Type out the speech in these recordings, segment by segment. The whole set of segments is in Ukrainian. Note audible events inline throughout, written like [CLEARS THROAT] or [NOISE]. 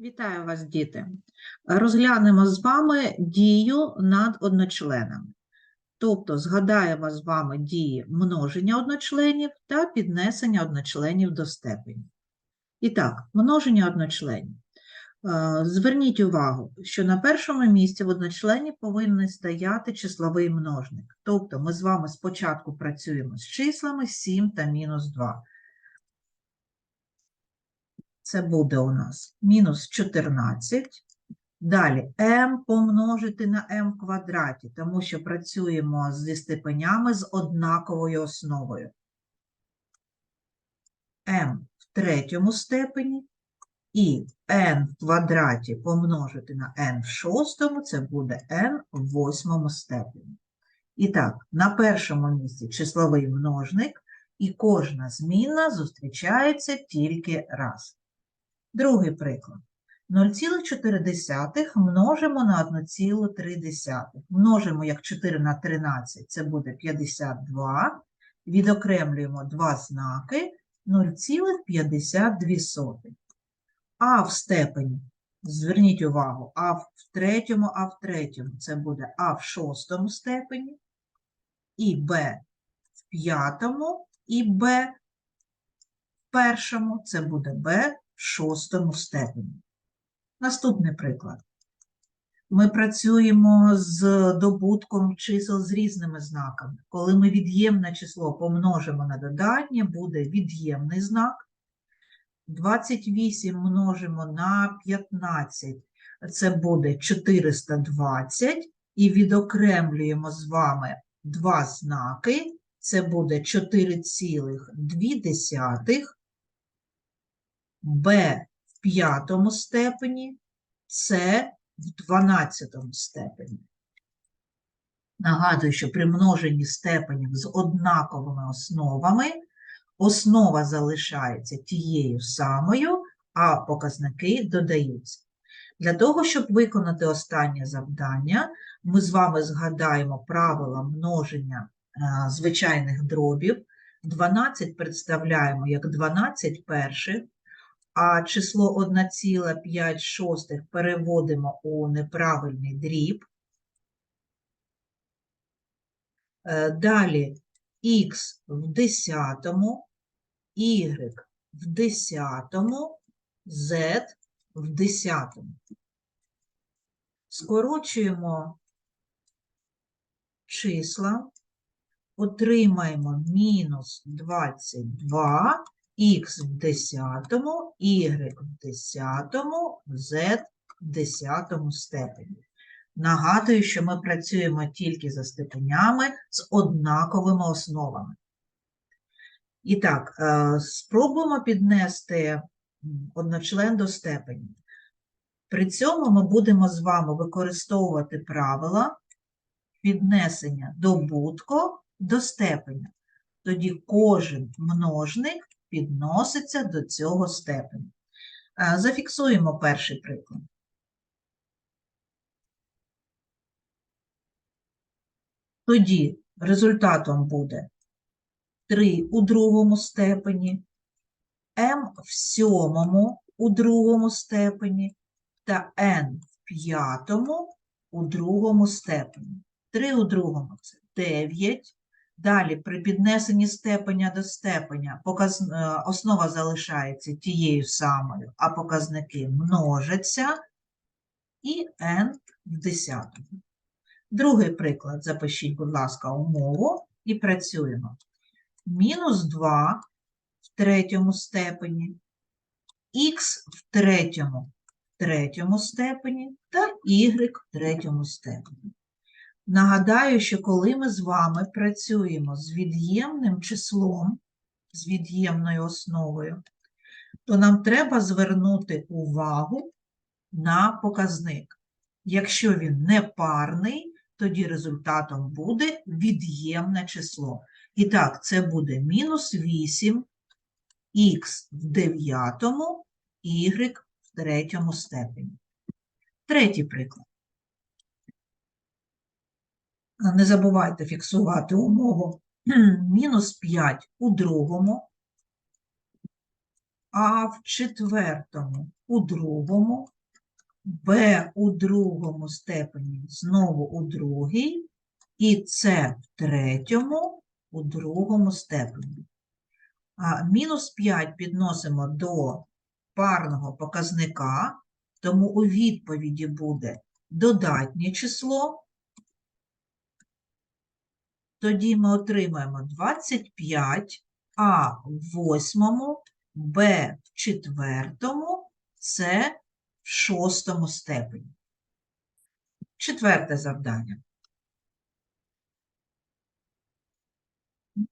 Вітаю вас, діти! Розглянемо з вами дію над одночленами. Тобто згадаємо з вами дії множення одночленів та піднесення одночленів до степені. І так, множення одночленів. Е, Зверніть увагу, що на першому місці в одночлені повинен стояти числовий множник. Тобто ми з вами спочатку працюємо з числами 7 та мінус 2. Це буде у нас мінус 14. Далі m помножити на m в квадраті, тому що працюємо зі степенями з однаковою основою. m в третьому степені і n в квадраті помножити на n в шостому, це буде n в восьмому степені. І так, на першому місці числовий множник, і кожна змінна зустрічається тільки раз. Другий приклад. 0,4 множимо на 1,3. Множимо як 4 на 13, це буде 52. Відокремлюємо два знаки 0,52. А в степені, зверніть увагу, а в третьому, а в третьому, це буде А в шостому степені, і Б в п'ятому, і Б в першому, це буде Б шостому степені. Наступний приклад. Ми працюємо з добутком чисел з різними знаками. Коли ми від'ємне число помножимо на додання, буде від'ємний знак. 28 множимо на 15, це буде 420. І відокремлюємо з вами два знаки, це буде 4,2. Б в п'ятому степені, С в дванадцятому степені. Нагадую, що при множенні степенів з однаковими основами основа залишається тією самою, а показники додаються. Для того, щоб виконати останнє завдання, ми з вами згадаємо правила множення а, звичайних дробів. 12 представляємо як 12 перших, а число 1,5 переводимо у неправильний дріб. Е, Далі х в десятому, y в десятому, z в десятому. Скорочуємо числа, отримаємо мінус 22 х в десятому, y в десятому, z в десятому степені. Нагадую, що ми працюємо тільки за степенями з однаковими основами. І так, е, спробуємо піднести одночлен до степені. При цьому ми будемо з вами використовувати правила піднесення добутку до степеня. Тоді кожен множник підноситься до цього степеня. Зафіксуємо перший приклад. Тоді результатом буде 3 у другому степені, m в сьомому у другому степені та n в п'ятому у другому степені. 3 у другому це 9. Далі при піднесенні степеня до степеня показ... е, основа залишається тією самою, а показники множаться, і n в десятому. Другий приклад. Запишіть, будь ласка, умову і працюємо. Мінус 2 в третьому степені, х в третьому, в третьому степені та y в третьому степені. Нагадаю, що коли ми з вами працюємо з від'ємним числом, з від'ємною основою, то нам треба звернути увагу на показник. Якщо він не парний, тоді результатом буде від'ємне число. І так, це буде мінус 8, х в дев'ятому, y в третьому степені. Третій приклад. Не забувайте фіксувати умову [CLEARS THROAT] мінус 5 у другому, а в четвертому у другому, b у другому степені знову у другій, і c в третьому у другому степені. А мінус 5 підносимо до парного показника, тому у відповіді буде додатнє число. Тоді ми отримаємо 25, а в восьмому, Б в четвертому, С в шостому степені. Четверте завдання.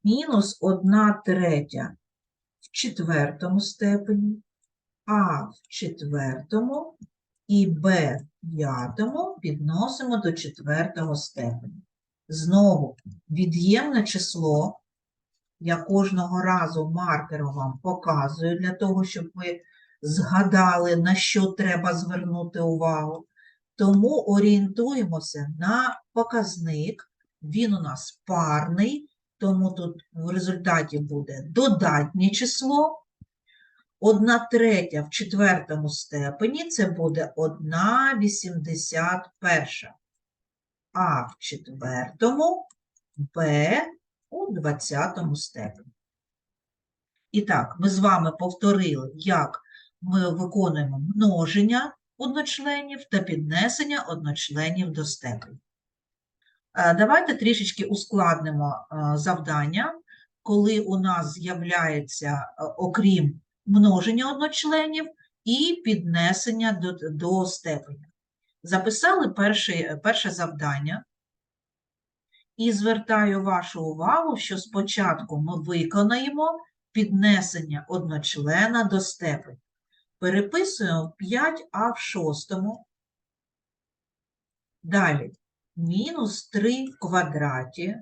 Мінус 1 третя в четвертому степені, А в четвертому і Б в п'ятому підносимо до четвертого степені. Знову від'ємне число. Я кожного разу маркером вам показую для того, щоб ви згадали, на що треба звернути увагу. Тому орієнтуємося на показник. Він у нас парний, тому тут в результаті буде додатнє число. Одна третя в четвертому степені це буде 1,81. А в четвертому Б у двадцятому степені. І так, ми з вами повторили, як ми виконуємо множення одночленів та піднесення одночленів до степені. Е, Давайте трішечки ускладнимо е, завдання, коли у нас з'являється, е, окрім множення одночленів, і піднесення до, до степеня. Записали перше, перше завдання. І звертаю вашу увагу, що спочатку ми виконаємо піднесення одночлена до степені. Переписуємо 5а в шостому. Далі мінус 3 в квадраті,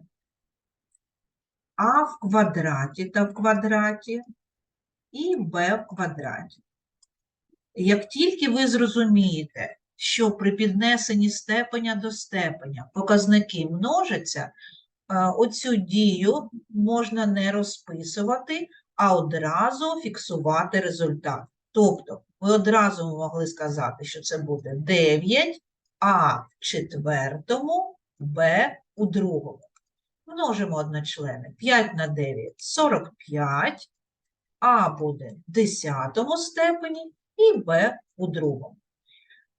а в квадраті та в квадраті і b в квадраті. Як тільки ви зрозумієте, що при піднесенні степеня до степеня показники множаться, оцю дію можна не розписувати, а одразу фіксувати результат. Тобто, ви одразу могли сказати, що це буде 9, а в четвертому, Б у другому. Множимо одночлени. 5 на 9 – 45, А буде в десятому степені і Б у другому.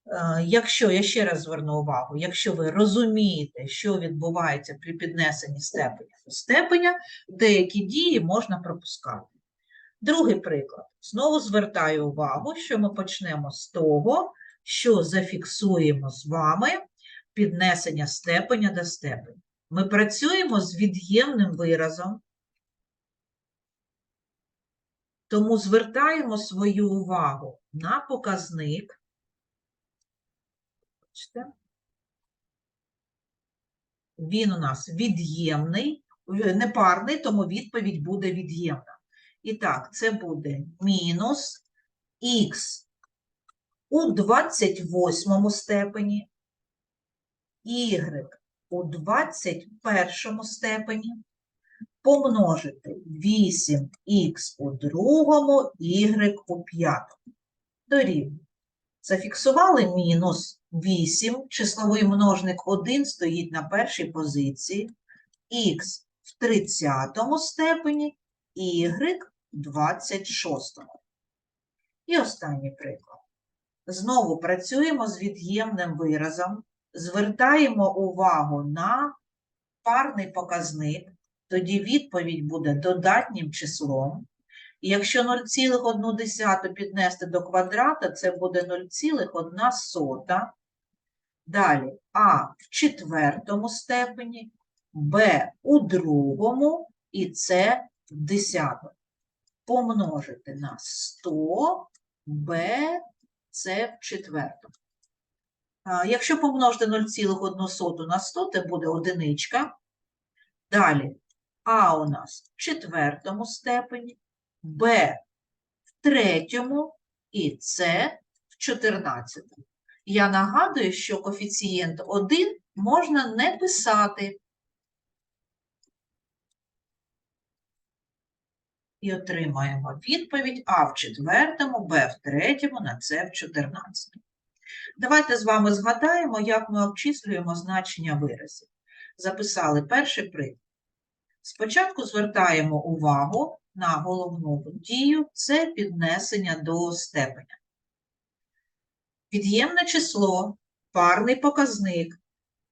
Е, Якщо, я ще раз зверну увагу, якщо ви розумієте, що відбувається при піднесенні степеня до степеня, деякі дії можна пропускати. Другий приклад. Знову звертаю увагу, що ми почнемо з того, що зафіксуємо з вами піднесення степеня до степеня. Ми працюємо з від'ємним виразом, тому звертаємо свою увагу на показник. Бачите? Він у нас від'ємний, непарний, тому відповідь буде від'ємна. І так, це буде мінус х у 28 степені, y у 21 степені, помножити 8х у другому, y у п'ятому. Дорівнює. Зафіксували мінус 8, числовий множник 1 стоїть на першій позиції, х в 30 степені, y в 26. І останній приклад. Знову працюємо з від'ємним виразом, звертаємо увагу на парний показник, тоді відповідь буде додатнім числом. Якщо 0,1 піднести до квадрата, це буде 0,1 сота. Далі А в четвертому степені, Б у другому і С в десятому. Помножити на 100, Б, С в четвертому. Якщо помножити 0,1 на 100, це буде одиничка. Далі А у нас в четвертому степені, Б в третьому і С в чотирнадцятому. Я нагадую, що коефіцієнт 1 можна не писати. і отримаємо відповідь А в четвертому, Б в третьому, на С в чотирнадцятому. Давайте з вами згадаємо, як ми обчислюємо значення виразів. Записали перший приклад. Спочатку звертаємо увагу на головну дію це піднесення до степеня. Під'ємне число, парний показник,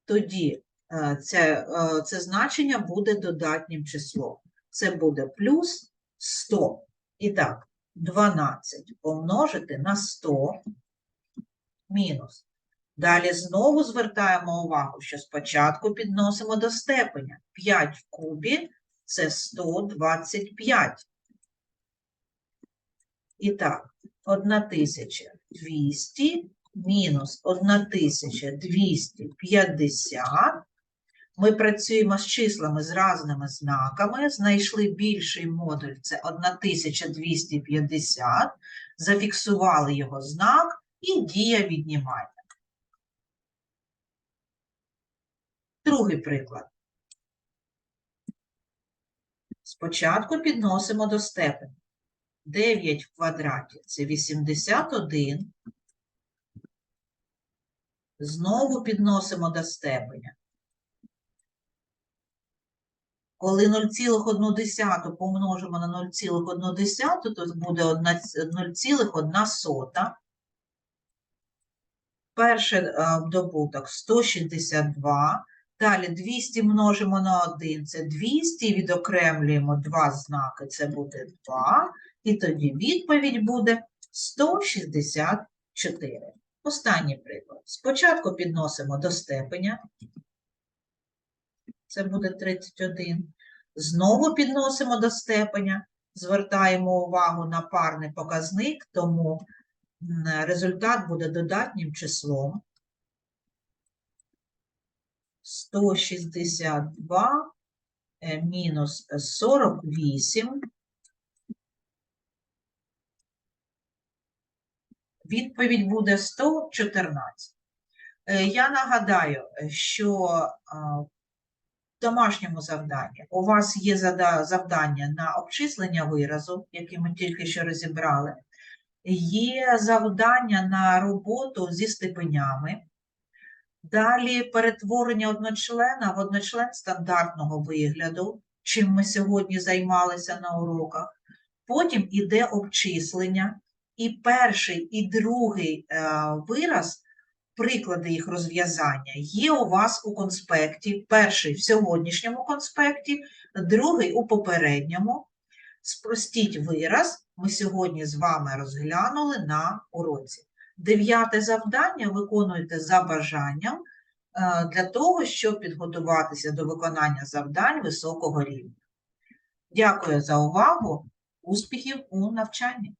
тоді е, це, е, це значення буде додатнім числом. Це буде плюс 100. І так, 12 помножити на 100 мінус. Далі знову звертаємо увагу, що спочатку підносимо до степеня. 5 в кубі це 125. І так, 1200 мінус 1250. Ми працюємо з числами з разними знаками. Знайшли більший модуль це 1250. Зафіксували його знак і дія віднімання. Другий приклад. Спочатку підносимо до степеня. 9 в квадраті це 81. Знову підносимо до степеня. Коли 0,1 помножимо на 0,1, то буде 0,1 сота. Перший е, добуток 162. Далі 200 множимо на 1, це 200, відокремлюємо два знаки, це буде 2, і тоді відповідь буде 164. Останній приклад. Спочатку підносимо до степеня, це буде 31. Знову підносимо до степеня, звертаємо увагу на парний показник, тому результат буде додатнім числом. 162 е, мінус 48. Відповідь буде 114. Е, Я нагадаю, що в домашньому завданні у вас є завдання на обчислення виразу, яке ми тільки що розібрали. Є завдання на роботу зі степенями. Далі перетворення одночлена в одночлен стандартного вигляду, чим ми сьогодні займалися на уроках. Потім іде обчислення, і перший і другий е, вираз, приклади їх розв'язання, є у вас у конспекті. Перший в сьогоднішньому конспекті, другий у попередньому. Спростіть вираз, ми сьогодні з вами розглянули на уроці. Дев'яте завдання виконуйте за бажанням е, для того, щоб підготуватися до виконання завдань високого рівня. Дякую за увагу. Успіхів у навчанні!